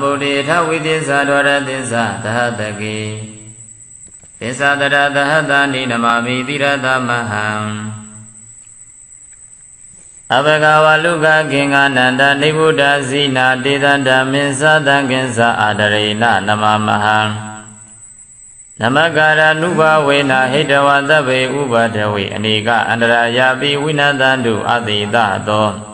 ဗုဒ္ဓေထဝိသစ္စာဒဝရသစ္စာသဟတကေသစ္စာတရသဟတနိနမမိတိရသမဟံအဘဂဝလုကကင်္ဂနန္တနိဗ္ဗုဒ္ဓဇိနာတေတံဓမ္မင်္သတံကင်္စအာဒရေနနမမဟံနမကာရနုဘဝေနဟိတဝသဗ္ဗေဥပဒဝေအနေကအန္တရာယာပိဝိနတံတုအတိတသော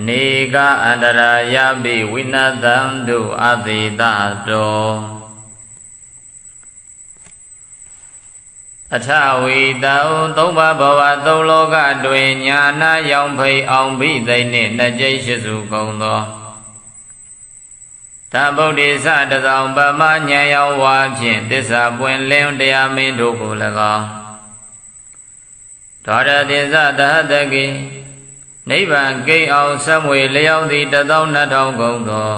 အနေကအန္တရာယပိဝိနတံတုအသေတတောအထဝီတံသုံးပါးဘဝသုံးလောကတွင်ညာနာရောင်ဖိအောင်ဘိသိနှင့်နှစ်ကျိရှိစုကုန်သောတဗုဒ္ဓေသတသောပမဉာဏ်ရောဝါဖြင့်သစ္စာပွင့်လင်းတရားမင်းတို့ကို၎င်းဒေါရတိသတဟတကိ နိဗ္ဗာန်ဂိတ်အောင်ဆက်မွေလျောင်းသည်တသောနှစ်ထောင်ကုန်သော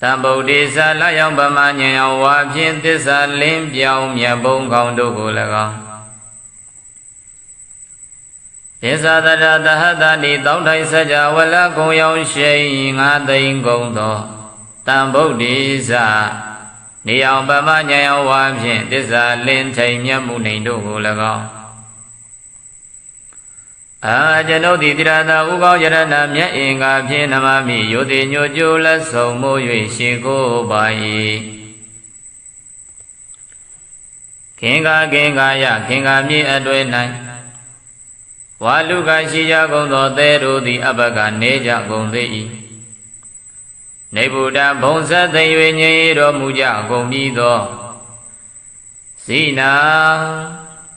တံဗုဒ္ဓေသလျောင်းပမဉဏ်အောင်ဝါဖြင့်သစ္စာလင်းပြောင်းမြတ်ဘုံကောင်းတို့ကို၎င်းသစ္စာတရတဟတနိတောင်းထိုင်စကြဝလကုံရောင်ရှိန်ငါသိင်ကုန်သောတံဗုဒ္ဓေသနေအောင်ပမဉဏ်အောင်ဝါဖြင့်သစ္စာလင်းထိန်မြတ်မှုနေတို့ကို၎င်း အာကျွန်ုပ်သည်တိရသာဥကောင်းယရဏမြတ်အင်္ဂါဖြင့်နမမိယောတိညိုကျိုးလက်ဆုံမိုး၍ရှေကိုပါ၏ခင်္ကာခင်္ကာယခင်္ကာမြေအတွေ့၌ဝါလူကရှိကြကုန်သောသဲတို့သည်အဘကနေကြကုန်သေး၏နေဗုဒ္ဓဘုံဆက်သိ၍ငြိမ်တော်မူကြကုန်ပြီးသောဇိနာ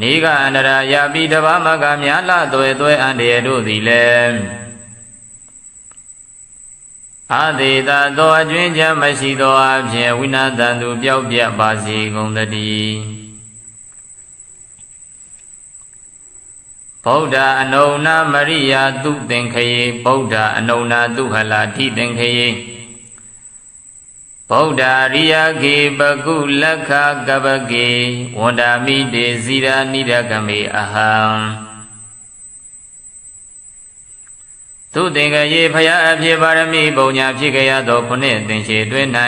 နေကအန္တရာယာပိတဘာမကမြာလသွဲသွဲအန္တရာတို့သည်လည်းအာသေတာသောအကျွင်းချမ်းမရှိသောအဖြစ်ဝိနာတန်သူပျောက်ပြတ်ပါစေကုန်တည်းဗုဒ္ဓအနုဏမရိယာသူသင်္ခယေဗုဒ္ဓအနုဏသူဟလာတိသင်္ခယေ ဗုဒ္ဓရိယကေပကုလက္ခကပကေဝန္ဒာမိတေဇီရာနိဒကမေအဟံသူသင်္ကရေဖရာအဖြစ်ပါရမီပုံညာဖြစ်ကြရသောခုနှစ်သင်္ချေတွင်၌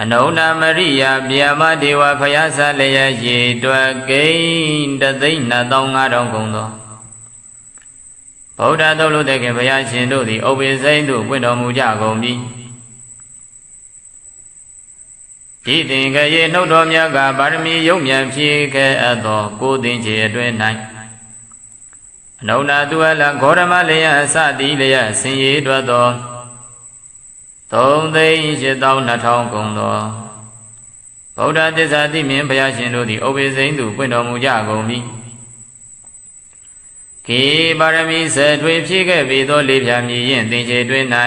အနုဏမရိယဗျာမဒေဝဖရာဆလျက်ရေတွက်ကိန်းတသိန်း2500ကုန်သောဗုဒ္ဓသုတ်လို့တဲ့ခင်ဘုရားရှင်တို့သည်ဥပ္ပေစိမ့်တို့ပွင့်တော်မူကြကုန်ပြီ ဒီသင်္ကရေနှုတ်တော်မြတ်ကပါရမီယုံမြန်ဖြည့်ခဲ့အပ်သောကိုသင်္ချေအတွင်း၌အနုနာသူအလဂေါရမလျအစတိလျဆင်ရည်တွက်သော3သိန်း8200ကုန်သောဗုဒ္ဓသစ္စာတိမြင်ဘုရားရှင်တို့သည်ဩဘေစိန်သူပွင့်တော်မူကြကုန်ပြီခေပါရမီဆယ်ထွေဖြည့်ခဲ့ပြီးသောလေးဖြာမြည်ရင်သင်္ချေတွင်၌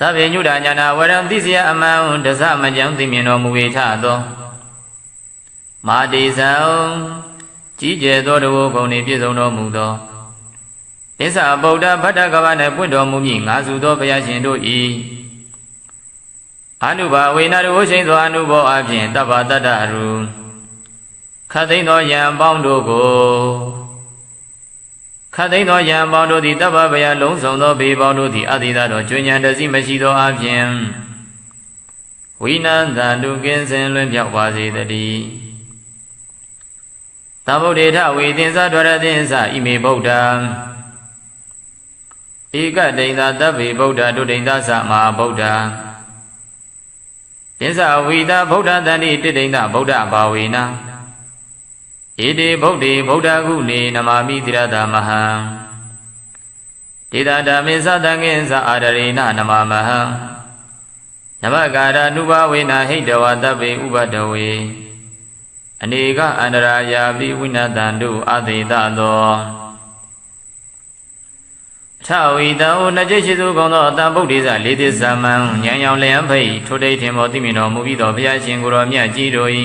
သဗ္ဗညုတညာနာဝရံသိစယအမှန်တဇမကြံသိမြင်တော်မူ၏ထသောမာတိဇံကြီးကျယ်သောတဝုဂုံနှင့်ပြည့်စုံတော်မူသောသစ္စာဗုဒ္ဓဗတ္တကဗ၌ပွင့်တော်မူမည်ငါစုသောဘုရားရှင်တို့၏အနုဘာဝေနရဝရှိန်သောအနုဘောအဖြင့်တပ္ပတတ္တရူခတ်သိမ်းသောယံပေါင်းတို့ကို ခတ်သိမ်းသောယံပေါင်းတို့သည်တပ္ပဗယလုံးစုံသောဘေပေါင်းတို့သည်အတိသာတော်ကျွဉ္ဉံတစီမရှိသောအဖြင့်ဝိနန္တတုကင်းစင်လွင်ပြောက်ပါစေတည်းသဗ္ဗုဒ္ဓေထဝေသင်္သဒရသင်္သဣမေဗုဒ္ဓံဧကဒိန်သာတဗ္ဗေဗုဒ္ဓဒုဒိန်သာသမဟာဗုဒ္ဓံသစ္စာဝိတာဗုဒ္ဓတန်တိတိဒိန်သာဗုဒ္ဓဘာဝေန ဣတိဗုဒ္ဓေဗုဒ္ဓကုနေနမာမိတိရတာမဟံဒေတာဓမ္မေသတံငင်းသအာရရေနနမမဟံနမကာရနုဘဝေနဟိတဝတဗ္ဗေဥပဒဝေအနေကအန္တရာယာပိဝိနတံတုအသေတသောထဝီတံဩနှစ်ကျိရှိစုကုန်သောအတံဗုဒ္ဓိသလေးသစ္စာမံဉာဏ်ရောင်လျံဖိတ်ထိုတိတ်ထင်မောသိမြင်တော်မူပြီးသောဘုရားရှင်ကိုယ်တော်မြတ်ကြီးတို့၏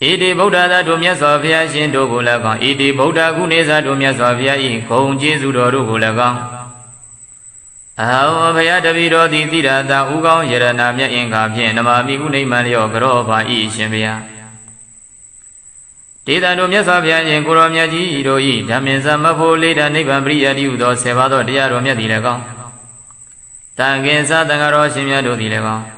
ဣတိဗုဒ္ဓသာတို့မြတ်စွာဘုရားရှင်တို့ကိုလည်းကောင်းဣတိဗုဒ္ဓကုနေသာတို့မြတ်စွာဘုရား၏ဂုံကျေးဇူးတော်တို့ကိုလည်းကောင်းအဟောဘုရားတပည့်တော်သည်တိရတာဥကောင်းယရဏမြတ်အင်္ဂါဖြင့်နမမီဥနိမံလျောကရောပါဤရှင်ဗျာဒေသတို့မြတ်စွာဘုရားရှင်ကိုရောမြတ်ကြီးတို့ဤဓမ္မင်သမဖို့လေးတာနိဗ္ဗာန်ပရိယတိဟုသောဆေပါသောတရားတော်မြတ်သည်လည်းကောင်းတန်ခင်သာတန်ဃာတော်ရှင်မြတ်တို့သည်လည်းကောင်း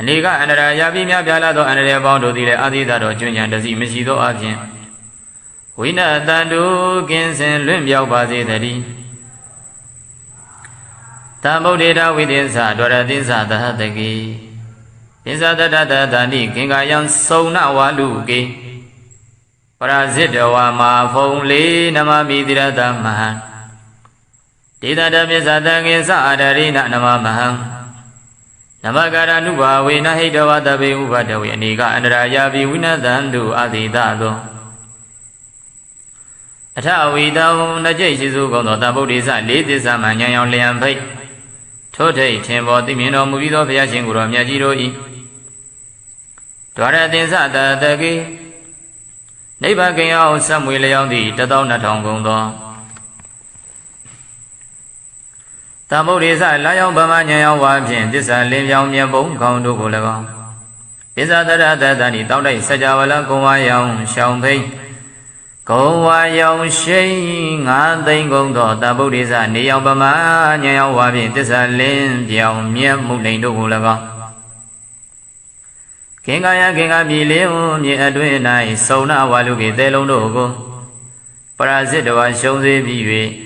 အနေကအန္တရာယာပြီးများပြားလာသောအန္တရာယ်ပေါင်းတို့သည်လည်းအာသီသတော်ကျွဉ္ဉံတစီမရှိသောအပြင်ဝိနတန်တုကင်းစင်လွင့်ပြောက်ပါစေတည်းတံဗုဒ္ဓေတဝိသင်္စာဒရသင်္စာသဟတကိသင်္စာတတတတဏိခင်္ကာယံစုံနဝါလူကေပရာဇိတဝါမာဖုံလေးနမမိတိရတမဟံဒေသတပိသတံငင်္စအာဒရိနနမမဟံ နမကာရနုဘာဝေနဟိတဝတပေဥပတဝေအနေကအန္တရာယာပိဝိနသံတုအတိတသောအထဝီတံနကြိတ်ရှိစုကုန်သောတဗုဒ္ဓိစလေးသစ္စာမှဉာဏ်ရောင်လျံဖိတ်ထို့ထိတ်ထင်ပေါ်သိမြင်တော်မူပြီးသောဘုရားရှင်ကိုယ်တော်မြတ်ကြီးတို့၏ဒွါရသင်္စတတကေနိဗ္ဗာန်ကင်အောင်ဆက်မွေလျောင်းသည့်12000ကုန်သော သမုဒ္ဒေသလာယောင်ဗမညံယောင်ဝါဖြင့်သစ္စာလင်းပြောင်းမြတ်ဘုံကောင်းတို့ကို၎င်းပစ္စာတရတတဏိတောက်တိုက်စကြဝဠာကုံဝါယောင်ရှောင်းဖိတ်ကုံဝါယောင်ရှိန်ငါသိမ့်ကုန်သောတဗုဒ္ဓေသနေယောင်ဗမညံယောင်ဝါဖြင့်သစ္စာလင်းပြောင်းမြတ်မှုလိန်တို့ကို၎င်းခင်ကာယခင်ကာမြေလေးဟုမြေအတွင်း၌စုံနာဝါလူကေတဲလုံးတို့ကိုပရာဇိတဝါရှုံးစေပြီး၍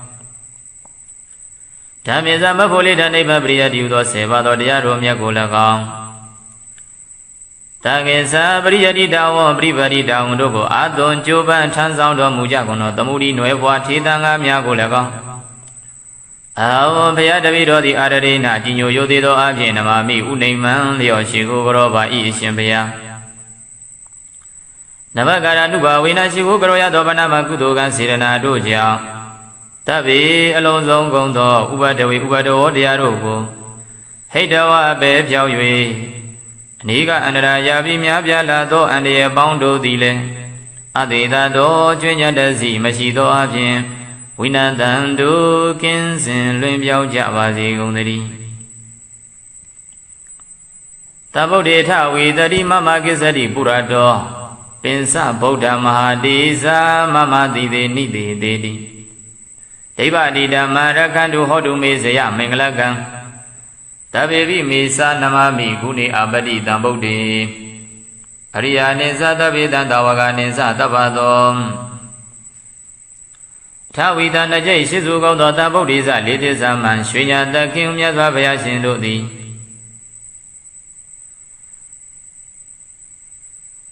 ဓမ္မေသမဖို့လေတံနိဗ္ဗာန်ပရိယတိဟုသောဆေပါတော်တရားတော်မြတ်ကိုလည်းကောင်းတကေသာပရိယတိတဝံပရိပတိတဝံတို့ကိုအာသွန်ကြိုးပမ်းထမ်းဆောင်တော်မူကြကုန်သောသမုဒိနွယ်ဘွားထေတံငါများကိုလည်းကောင်းအာဝဘုရားတပည့်တော်သည်အာရရိနာကြီးညိုရိုသေးသောအဖြစ်နမမိဥနေမံလျောရှိကိုကြောပါဤအရှင်ဘုရားနမကာရနုဘဝေနာရှိကိုကြောရသောဗနာမကုသိုလ်ကံစေရနာတို့ကြောင့် တဗ္ဗေအလုံးစုံကုန်သောဥပဒဝေဥပဒဝတရားတို့ကိုဟိတဝအပေဖြောက်၍အနိကအန္တရာယာပြီးများပြားလာသောအန္တရာယ်ပေါင်းတို့သည်လည်းအတေသာသောကျွညတစီမရှိသောအပြင်ဝိနတံတုကင်းစင်လွင်ပြောင်းကြပါစေကုန်သတည်းတဗုဒ္ဓေထဝေတတိမမကိစ္စတိပုရတောပင်စဗုဒ္ဓမဟာတိဇာမမတိသေးနိတိသေးတိ ဒိဗ္ဗတိဓမ္မရကန္တုဟောတုမေဇယမင်္ဂလကံတဗေပိမေသာနမမိဂုဏေအပတိတံဗုဒ္ဓေအရိယာနိသသဗ္ဗေတံတဝကနိသတပ္ပသောထဝီတနကြိတ်ရှိစုကောင်းသောတဗုဒ္ဓိဇလေးသစ္စာမှရွှေညာတခင်မြတ်စွာဘုရားရှင်တို့သည်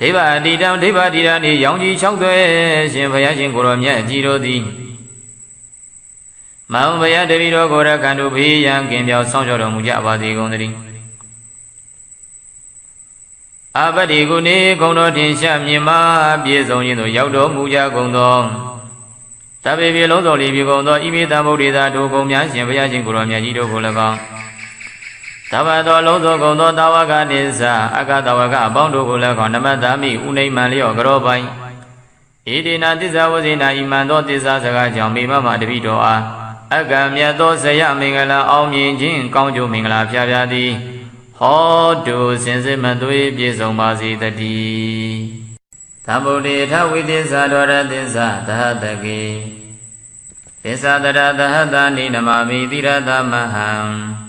ဒိဗ္ဗအတိတံဒိဗ္ဗတိရနေရောင်ကြီး၆သွဲရှင်ဘုရားရှင်ကိုရောမြတ်ကြီးတို့သည်မောင်ဘုရားတပိတော်ကိုရကံတို့ဘေးရန်ကင်ပြောင်းဆောင်ကြောတော်မူကြပါစေကုန်သတည်းအပတိကုနေဂုံတော်တင်ရှာမြင်မာပြည့်စုံခြင်းသို့ရောက်တော်မူကြကုန်သောတပေပြေလုံးစုံလီပြေကုန်သောဣမိတံဗုဒ္ဓေသာတို့ကုံများရှင်ဘုရားရှင်ကိုရောမြတ်ကြီးတို့ကို၎င်း တဘတော်လုံးစုံကုန်သောတာဝကနိစ္စအကတဝကအပေါင်းတို့ကို၎င်းနမတ္တမိဥနိမံလျော့ကြောပိုင်ဣတိနာသစ္စာဝဇိနာဣမံသောသစ္စာစကားကြောင့်မိမမတပိတော်အားအကံမြတ်သောဇယမင်္ဂလာအောင်မြင်ခြင်းကောင်းကျိုးမင်္ဂလာဖျားဖျားသည်ဟောတုစင်စစ်မသွေးပြည့်စုံပါစေတည်းသမ္ဗုဒ္ဓေထဝိသစ္စာတော်ရသစ္စာသဟတကေသစ္စာတရသဟတနိနမမိတိရသမဟံ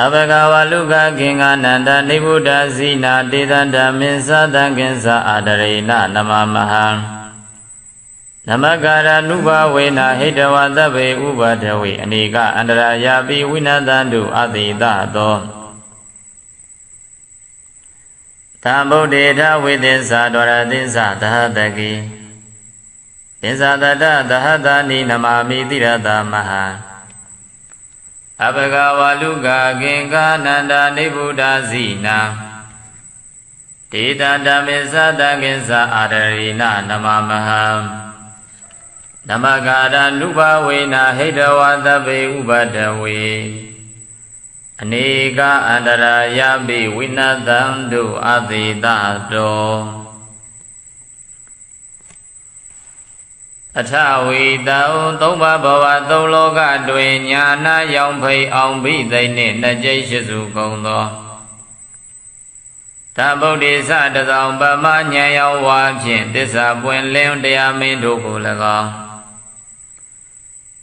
အဘဂဝလုကကင်္ဂနန္တနိဗ္ဗုဒ္ဓဇိနာတေတံဓမ္မင်းသတံကင်္စအာဒရေနနမမဟံနမကာရနုဘဝေနာဟိတဝသဗ္ဗေဥပဒဝေအနေကအန္တရာယာပိဝိနတံတုအတိတသောသံဗုဒ္ဓေထဝိသစ္စာဒရသစ္စာသဟတကိသစ္စာတတသဟတာနိနမမိတိရတမဟာ အဘဂဝါလူကကင်္ကာနန္ဒာနိဗ္ဗုဒ္ဓဇိနာဒေတာဓမ္မေသတကိစ္စအာရရိနနမမဟံနမကာရနုဘဝေနဟိတဝသဗ္ဗေဥပဒဝေအနေကအန္တရာယပိဝိနသံတုအသေတတော အထဝီတောသုံးပါးဘဝသုံးလောကတွင်ညာနာရောင်ဖိအောင်ဘိသိမ့်နှင့်နှစ်ကျိတ်ရှိစုကုန်သောသဗ္ဗုဒ္ဓိသတသောပမဉာဏ်ရောက်ဝါဖြင့်တစ္ဆာပွင့်လင်းတရားမင်းတို့ကို၎င်း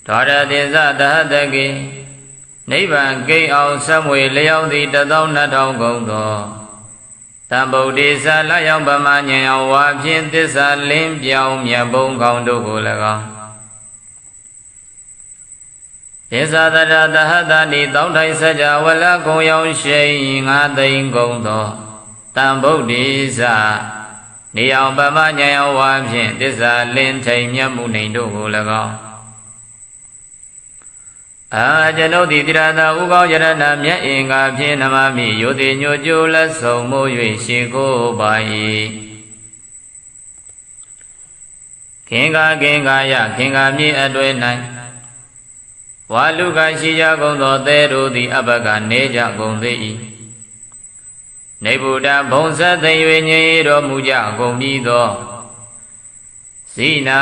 ဒေါရတိသတဟတကိနိဗ္ဗာန်ဂိတ်အောင်ဆက်မွေလျောက်သည်တသောနှစ်ထောင်ကုန်သော တံဗုဒ္ဓိသလရောက်ပမဉာဏ်ရောက်ဝါဖြင့်တစ္ဆာလင်းပြောင်းမြတ်ဘုံကောင်းတို့ကို၎င်းဒေသတရတဟတနိတောင်းထိုင်စကြဝလကုံရောင်ရှိန်ငါသိမ့်ကုန်သောတံဗုဒ္ဓိသနေအောင်ပမဉာဏ်ရောက်ဝါဖြင့်တစ္ဆာလင်းထိန်မြတ်မှုနေတို့ကို၎င်း အာကျွန်ုပ်သည်တိရသာဥကောင်းယရဏမြတ်အင်္ဂါဖြင့်နမမိယောတိညိုကျိုးလက်ဆုံမိုး၍ရှေကိုပါ၏ခင်္ကာခင်္ကာယခင်္ကာမြေအတွေ့၌ဝါလူကရှိကြကုန်သောသဲတို့သည်အဘကနေကြကုန်သေး၏နေဗုဒ္ဓဘုံဆက်သိ၍ငြိတော်မူကြကုန်ပြီးသောဇိနာ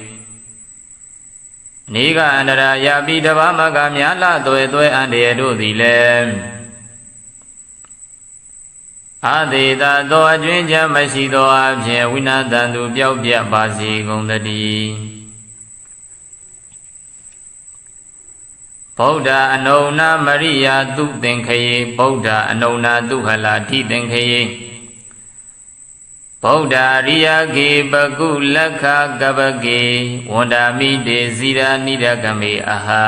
နေကအန္တရာယာပိတဘာမကမြာလသွဲသွဲအန္တရာတို့သည်လည်းအာသေတာသောအကျွင်းချမရှိသောအဖြစ်ဝိနာတန်သူပျောက်ပြတ်ပါစေကုန်တည်းဗုဒ္ဓအနုဏမရိယာသူသင်္ခယေဗုဒ္ဓအနုဏသူဟလာတိသင်္ခယေ ဗုဒ္ဓရိယကေပကုလက်ခကပကေဝန္ဒာမိတေဇီရာနိဒကမေအဟံ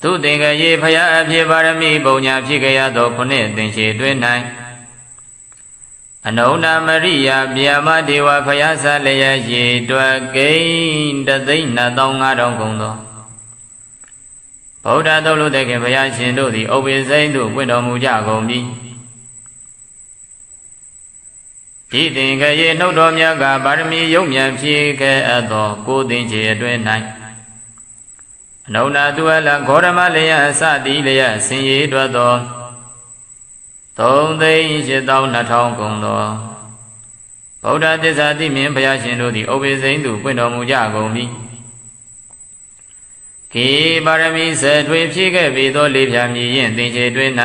သူသင်္ကရေဖရာအဖြစ်ပါရမီပုံညာဖြစ်ကြရသောခုနှစ်သင်္ချေတွင်၌အနုဏမရိယဗျာမဒေဝဖရာဆလျက်ရေတွက်ကိန်းတသိန်း2500ကုန်သောဗုဒ္ဓသုတ်လို့တဲ့ခင်ဘုရားရှင်တို့သည်ဥပ္ပိစိန်တို့ပွင့်တော်မူကြကုန်ပြီ ဒီသင်္ကရေနှုတ်တော်မြတ်ကပါရမီယုံမြန်ဖြည့်ခဲ့အပ်သောကိုသင်္ချေအတွင်း၌အနုနာသူအလဂေါရမလျက်စသည်လျက်ဆင်ရည်တွသော3သိန်း8200ကုန်သောဗုဒ္ဓသစ္စာတိမြင်ဘုရားရှင်တို့သည်ဥပ္ပေစိန်သူပွင့်တော်မူကြကုန်ပြီခေပါရမီဆယ်ထွေဖြည့်ခဲ့ပြီးသောလေးဖြာမြည်ရင်သင်္ချေတွင်၌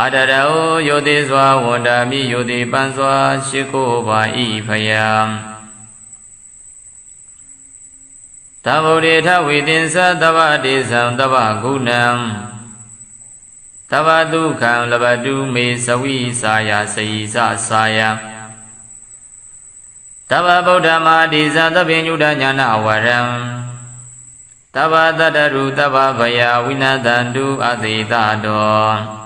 အာတရောယောတိစွာဝန္တာမိယောတိပန်စွာရှိခိုးပါဤဖယံသဗ္ဗုဒ္ဓေထဝိသင်္သသဗ္ဗတေသံသဗ္ဗဂုဏံသဗ္ဗဒုက္ခံလဘတုမေသဝိစာယစေယသစာယတဗ္ဗဗုဒ္ဓမာတိသသဗ္ဗညုတညာနာဝရံတဗ္ဗတတ္တရုတဗ္ဗဗယဝိနတန္တုအသေတတော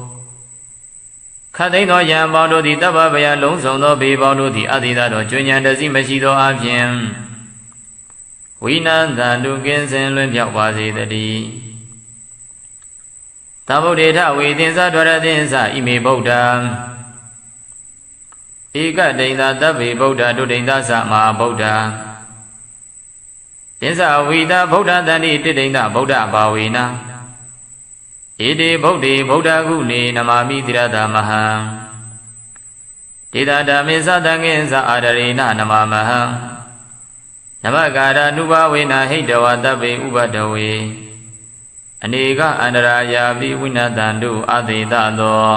ခတ်သိမ်းသောယံပေါင်းတို့သည်တပ္ပဗယလုံးစုံသောဘေပေါင်းတို့သည်အတိဒတော်ကျွဉ္ဉံတစီမရှိသောအဖြင့်ဝိနန္တတုကင်းစင်လွင်ပြောက်ပါစေတည်းသဗ္ဗုဒ္ဓေထဝေသင်္သဒရသင်္သဣမေဗုဒ္ဓံဧကဒိန်သာတဗ္ဗေဗုဒ္ဓဒုဒိန်သာသမဟာဗုဒ္ဓံသစ္စာဝိတာဗုဒ္ဓတန်တိတိတိန်သာဗုဒ္ဓဘာဝေနာ ဣတိဗုဒ္ဓေဗုဒ္ဓကုနေနမာမိတိရတာမဟံဒေတာဓမ္မေသတံငိသအာရရေနနမမဟံနမကာရနုဘဝေနဟိတဝတဗ္ဗေဥပဒဝေအနေကအန္တရာယာပိဝိနတံတုအသေတသော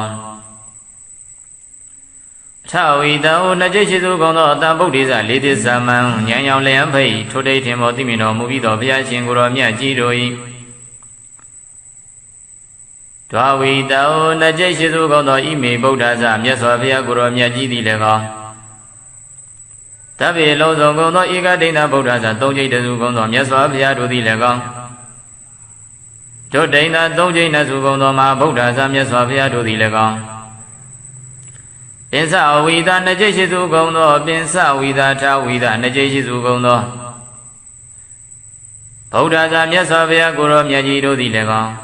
ထဝီတံဟိုနှစ်ကျိတ်ရှိစုကုန်သောအတံဗုဒ္ဓိဇလေးသစ္စာမံဉာဏ်ရောင်လျံဖိတ်ထိုတိတ်ထင်မောသိမြင်တော်မူပြီးသောဘုရားရှင်ကိုယ်တော်မြတ်ကြီးတို့၏ ဒွာဝီတံဟိုနှစ်ကျိတ်ရှိစုကုန်သောဣမေဗုဒ္ဓဇမြတ်စွာဘုရားကိုယ်တော်မြတ်ကြီးသည်လည်းကောတဗ္ဗေလုံးစုံကုန်သောဧကဒိဋ္ဌဗုဒ္ဓဇသုံးကျိတ်တစုကုန်သောမြတ်စွာဘုရားတို့သည်လည်းကောတို့ဒိဋ္ဌသုံးကျိတ်နှစုကုန်သောမဟာဗုဒ္ဓဇမြတ်စွာဘုရားတို့သည်လည်းကောပင်စဝိသာနှစ်ကျိတ်ရှိစုကုန်သောပင်စဝိသာထဝိသာနှစ်ကျိတ်ရှိစုကုန်သောဗုဒ္ဓဇာမြတ်စွာဘုရားကိုရောမြတ်ကြီးတို့သည်လည်းကောင်း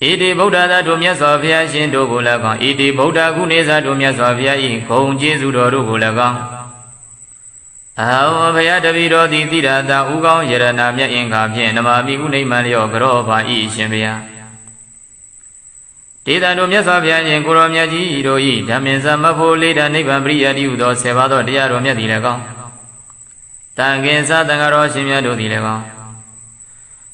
ဣတိဗုဒ္ဓသာတို့မြတ်စွာဘုရားရှင်တို့ကိုလည်းကောင်းဣတိဗုဒ္ဓကုနေသာတို့မြတ်စွာဘုရား၏ဂုံကျေးဇူးတော်တို့ကိုလည်းကောင်းအဟောဘုရားတပည့်တော်သည်တိရတာဥကောင်းယရဏမြတ်အင်္ဂါဖြင့်နမမီဥနိမ့်မံလျောကရောပါဤရှင်ဗျာဒေသတို့မြတ်စွာဘုရားရှင်ကိုရောမြတ်ကြီးတို့ဤဓမ္မင်သမဖို့လေးတာနိဗ္ဗာန်ပရိယတိဟုသောဆေပါသောတရားတော်မြတ်သည်လည်းကောင်းတန်ခင်သာတန်ဃာတော်ရှင်မြတ်တို့သည်လည်းကောင်း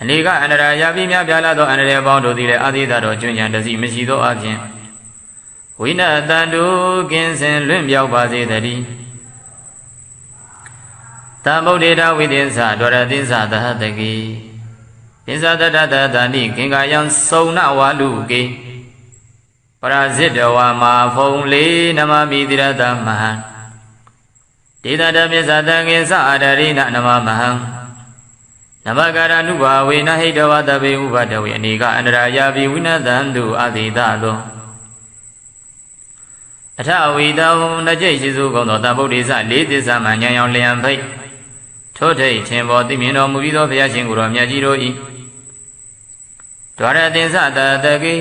အနိကအန္တရာယာပိမြပြလာသောအန္တရာယ်ပေါင်းတို့သည်လည်းအာသီသတော်ကျွဉ္ဉံတစီမရှိသောအပြင်ဝိနတန်တုကင်းစင်လွင့်ပြောက်ပါစေတည်းတံဗုဒ္ဓေတဝိသင်္သဒရသင်္သသဟတကိသင်္သတတတတဏိခင်္ကာယံစုံနဝါလူကေပရာဇိတဝါမာဖုံလေးနမမိတိရတမဟံဒေသတပိသတံငင်္စအာဒရိနနမမဟံ နမကာရနုဘာဝေနဟိတဝတပေဥပဒဝေအနေကအန္တရာယာပိဝိနတံတုအတိတသောအထဝီတံနကြိတ်ရှိစုကုန်သောတဗုဒ္ဓိစလေးသစ္စာမှဉာဏ်ရောင်လျံဖိတ်ထို့ထိတ်ထင်ပေါ်သိမြင်တော်မူပြီးသောဘုရားရှင်ကိုယ်တော်မြတ်ကြီးတို့၏ဒွါရသင်္စတတကေ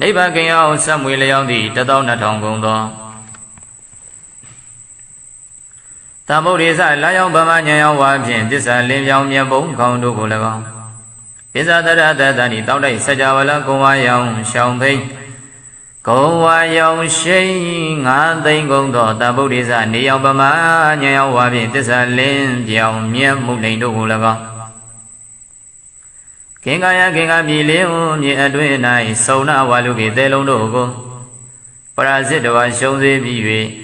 နိဗ္ဗာန်ကင်အောင်စံမွေလျောင်းသည့်12000ကုန်သော သမုဒ္ဒေသလာယောင်ဗမညံယောင်ဝါဖြင့်တစ္ဆာလင်းပြောင်မြတ်ဘုံကောင်းတို့ကို၎င်းပိဇာတရတတဏိတောက်တိုက်စကြဝဠာကုံဝါယောင်ရှောင်းဖိတ်ကုံဝါယောင်ရှိန်ငါးသိန်းကုန်သောသမုဒ္ဒေသနေယောင်ဗမညံယောင်ဝါဖြင့်တစ္ဆာလင်းပြောင်မြတ်မှုလိန်တို့ကို၎င်းကင်္ကာယကင်္ကာမြေလေးဟုမြေအတွင်း၌စုံနာဝါလူကေတဲလုံးတို့ကိုပရာဇစ်တဝါရှုံးစေပြီး၍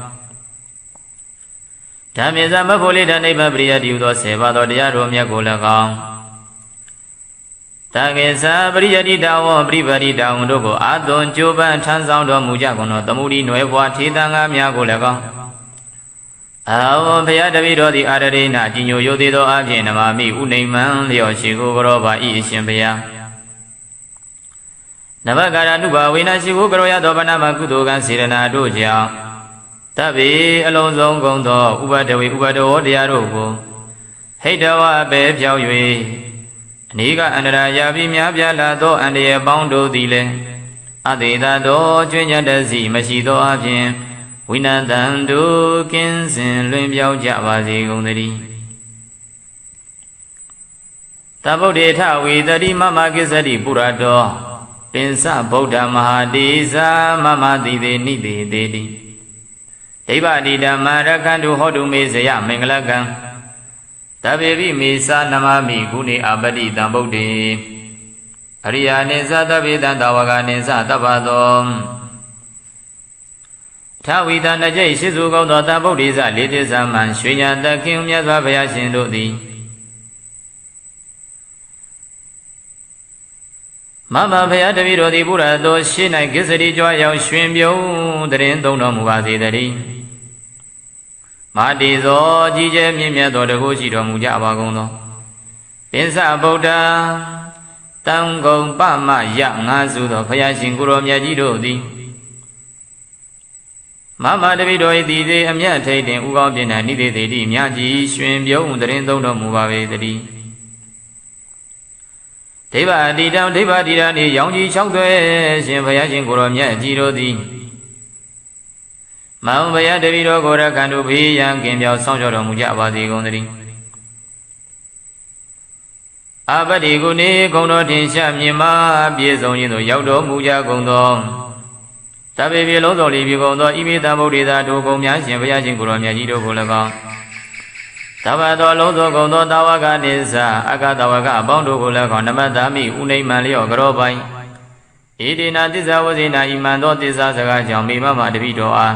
ဓမ္မေသမဖို့လေတံနိဗ္ဗာန်ပရိယတိဟုသောဆေပါတော်တရားတော်မြတ်ကိုလည်းကောင်းတကေသာပရိယတိတဝောပရိပရိတဝံတို့ကိုအာသွန်ကြိုးပမ်းထမ်းဆောင်တော်မူကြကုန်သောသမုဒိနွယ်ဘွားထေသံဃာများကိုလည်းကောင်းအာဝဘုရားတပည့်တော်သည်အာရရိဏကြီးညိုရိုသေးသောအဖြစ်နမမိဥနေမံလျောရှိကိုကြောပါဤအရှင်ဘုရားနဘကာရနုဘဝေနရှိကိုကြောရသောဗနာမကုသိုလ်ကံစေရနာတို့ကြောင့် တဗ္ဗေအလုံးစုံကုန်သောဥပဒဝေဥပဒဝတရားတို့ကိုဟိတဝအပေဖြောက်၍အနိကအန္တရာယာပြီးများပြားလာသောအန္တရာယ်ပေါင်းတို့သည်လည်းအတေသာသောကျွင်းညတစီမရှိသောအပြင်ဝိနတံတို့ကင်းစင်လွင်ပြောင်းကြပါစေကုန်သတည်းတဗုဒ္ဓေထဝေတတိမမကိစ္စတိပုရတောပင်စဗုဒ္ဓမဟာတိဇာမမတိသေးနိတိသေးတိ ဒိဗ္ဗတိဓမ္မရကန္တုဟောတုမေဇယမင်္ဂလကံတဗေပိမေသာနမမိဂုဏေအပတိတံဗုဒ္ဓေအရိယာနိသသဗ္ဗေတံတဝကနိသတပ္ပသောထဝီတနကြိတ်ရှိစုကောင်းသောတဗုဒ္ဓေဇလေးတိသမံရွှေညာတခင်မြတ်စွာဘုရားရှင်တို့သည်မမဘုရားတပည့်တော်သည်ဘုရားတော်ရှေ့၌ကိစ္စတိကြွားရောက်ရွှင်ပြုံးတရင်သုံးတော်မူပါစေတည်း မာတိဇောကြီးကျယ်မြင့်မြတ်သောတကုရှိတော်မူကြပါကုန်သောပင်စဗုဒ္ဓတံဂုံပမယငါစုသောဘုရားရှင်ကိုရောမြတ်ကြီးတို့သည်မမတပိတော်၏တည်သေးအမြတ်ထိတ်တင်ဥကောင်းပြင်၌နိသေသေးတိမြကြီးရွှင်ပြုံးတရင်သုံးတော်မူပါပေတည်းဒိဗ္ဗအတိတံဒိဗ္ဗတိရနေရောင်ကြီး၆သွဲရှင်ဘုရားရှင်ကိုရောမြတ်ကြီးတို့သည် မောင်ဘုရားတပည့်တော်ကိုရကံတို့ဘေးရန်ကင်ပြောင်းဆောင်ကြတော်မူကြပါစေကုန်သတည်းအပတိကုနေဂုံတော်တင်ရှာမြင်မာပြည့်စုံခြင်းသို့ရောက်တော်မူကြကုန်သောတပေပြေလုံးစုံလီပြေကုန်သောဣမိတံဗုဒ္ဓေသာတို့ကုံများရှင်ဘုရားရှင်ကိုရောမြတ်ကြီးတို့ကို၎င်းတဘတော်လုံးစုံကုန်သောတာဝကနိစ္စအကတဝကအပေါင်းတို့ကို၎င်းနမတ္တမိဥနိမံလျော့ကြောပိုင်ဣတိနာသစ္စာဝဇိနာဣမံသောသစ္စာစကားကြောင့်မိမမတပိတော်အား